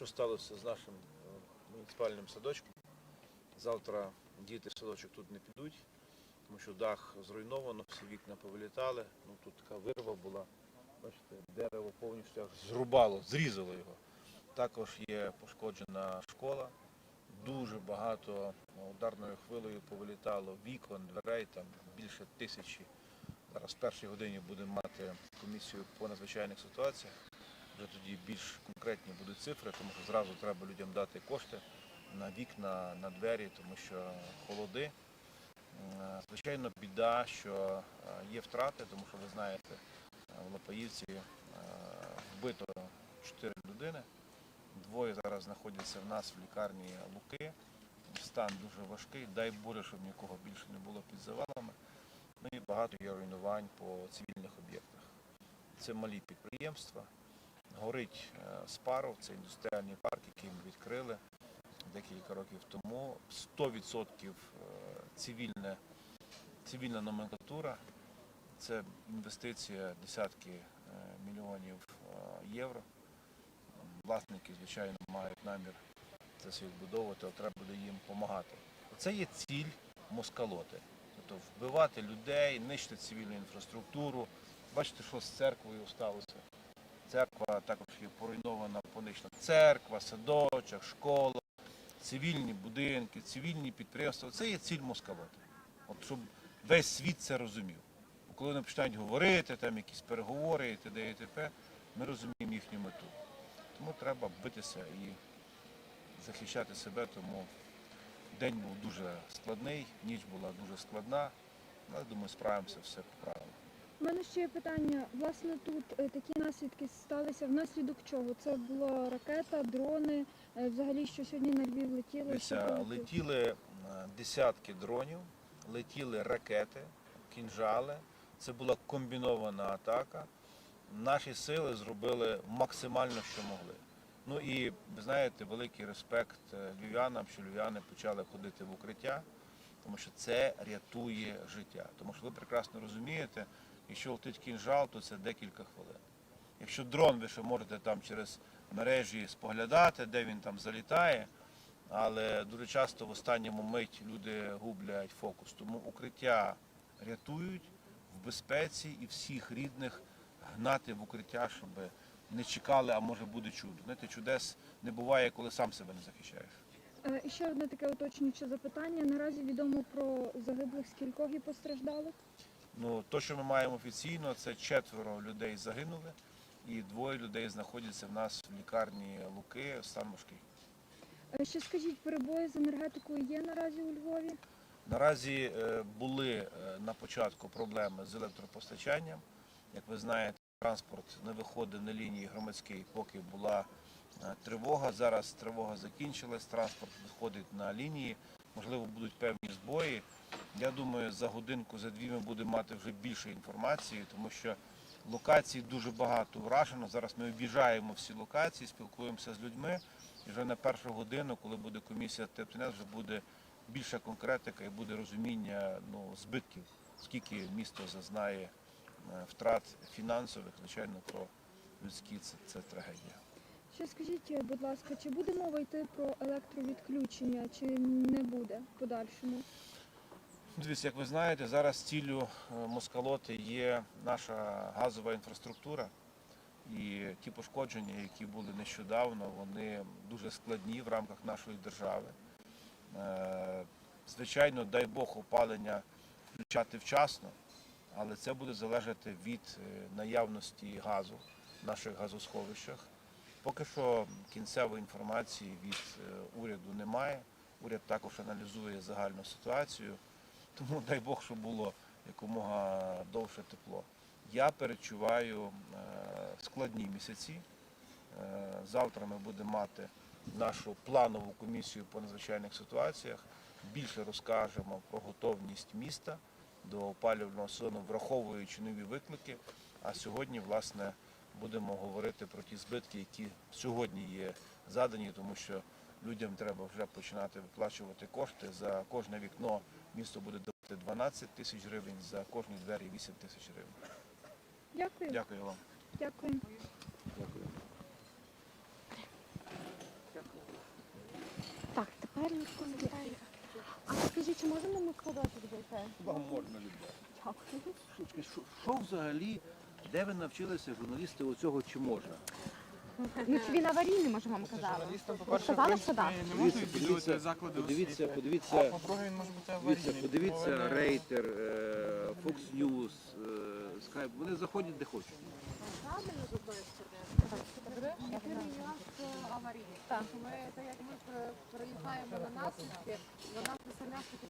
що сталося з нашим е, муніципальним садочком. Завтра діти в садочок тут не підуть, тому що дах зруйновано, всі вікна повилітали. Ну, тут така вирва була. Бачите, дерево повністю зрубало, зрізало його. Також є пошкоджена школа. Дуже багато ну, ударною хвилею повилітало вікон, дверей, там більше тисячі. Зараз в першій годині будемо мати комісію по надзвичайних ситуаціях. Вже тоді більш конкретні будуть цифри, тому що зразу треба людям дати кошти на вікна, на двері, тому що холоди. Звичайно, біда, що е, є втрати, тому що ви знаєте, е, в Лопаївці е, вбито 4 людини. Двоє зараз знаходяться в нас в лікарні Луки. Стан дуже важкий. Дай Боже, щоб нікого більше не було під завалами. Ну і багато є руйнувань по цивільних об'єктах. Це малі підприємства. Горить е, Спаров, це індустріальний парк, який ми відкрили декілька років тому. 100% е, цивільне, цивільна номенклатура. Це інвестиція десятки е, мільйонів євро. Власники, звичайно, мають намір це все відбудовувати, але треба буде їм допомагати. Це є ціль москалоти. Тобто вбивати людей, нищити цивільну інфраструктуру. Бачите, що з церквою сталося. Церква також є поруйнована, понищена. Церква, садочок, школа, цивільні будинки, цивільні підприємства. Це є ціль москалоти. От щоб весь світ це розумів. Коли вони починають говорити, там якісь переговори і т.д. і т.п., ми розуміємо їхню мету. Тому треба битися і захищати себе, тому день був дуже складний, ніч була дуже складна. Але думаю, справимося все поправимо. У мене ще є питання. Власне, тут е, такі наслідки сталися внаслідок чого? Це була ракета, дрони, е, взагалі, що сьогодні на Львів летіло? Дивіться, летіли е, десятки дронів, летіли ракети, кінжали. Це була комбінована атака. Наші сили зробили максимально, що могли. Ну і ви знаєте, великий респект львів'янам, що львів'яни почали ходити в укриття, тому що це рятує життя. Тому що ви прекрасно розумієте, якщо летить кінжал, то це декілька хвилин. Якщо дрон, ви ще можете там через мережі споглядати, де він там залітає, але дуже часто в останньому мить люди гублять фокус. Тому укриття рятують в безпеці і всіх рідних гнати в укриття, щоб не чекали, а може буде чудо. Знаєте, чудес не буває, коли сам себе не захищаєш. Е, ще одне таке уточнююче запитання. Наразі відомо про загиблих скількох і постраждалих. Ну, то, що ми маємо офіційно, це четверо людей загинули, і двоє людей знаходяться в нас в лікарні Луки, стан важкий. Е, Ще скажіть, перебої з енергетикою є наразі у Львові? Наразі е, були е, на початку проблеми з електропостачанням. Як ви знаєте, транспорт не виходив на лінії громадській, поки була тривога. Зараз тривога закінчилась, транспорт виходить на лінії. Можливо, будуть певні збої. Я думаю, за годинку, за дві ми будемо мати вже більше інформації, тому що локацій дуже багато вражено. Зараз ми об'їжджаємо всі локації, спілкуємося з людьми. І вже на першу годину, коли буде комісія ТЕПТНС, вже буде більша конкретика і буде розуміння ну, збитків, скільки місто зазнає е, втрат фінансових, звичайно, про людські це, це трагедія. Ще скажіть, е, будь ласка, чи буде мова йти про електровідключення, чи не буде в подальшому? Дивіться, як ви знаєте, зараз ціллю е, Москалоти є наша газова інфраструктура. І ті пошкодження, які були нещодавно, вони дуже складні в рамках нашої держави. Е, Звичайно, дай Бог опалення включати вчасно, але це буде залежати від е, наявності газу в наших газосховищах. Поки що кінцевої інформації від уряду немає. Уряд також аналізує загальну ситуацію. Тому дай Бог, щоб було якомога довше тепло. Я перечуваю е, складні місяці. Е, Завтра ми будемо мати нашу планову комісію по надзвичайних ситуаціях. Більше розкажемо про готовність міста до опалювального сезону, враховуючи нові виклики. А сьогодні, власне, будемо говорити про ті збитки, які сьогодні є задані, тому що людям треба вже починати виплачувати кошти. За кожне вікно місто буде давати 12 тисяч гривень, за кожні двері 8 тисяч гривень. Дякую. Дякую вам. Дякую. Дякую. Так, тепер коментарі. А скажіть, чи можемо ми складати дітей? Вам можна людей. Дякую. Що взагалі, де ви навчилися журналісти оцього чи можна? Ну, чи він аварійний, може, вам казали? Журналістам, по-перше, сказали, що так? не можуть відвідувати заклади подивіться, освіти. А подивіться, по-друге, він може бути подивіться, аварійний. подивіться Рейтер, е, Fox News, е, Skype, вони заходять де хочуть. Єдиний нюанс це. Тому ми, так як ми переїжджаємо на наслідки, вона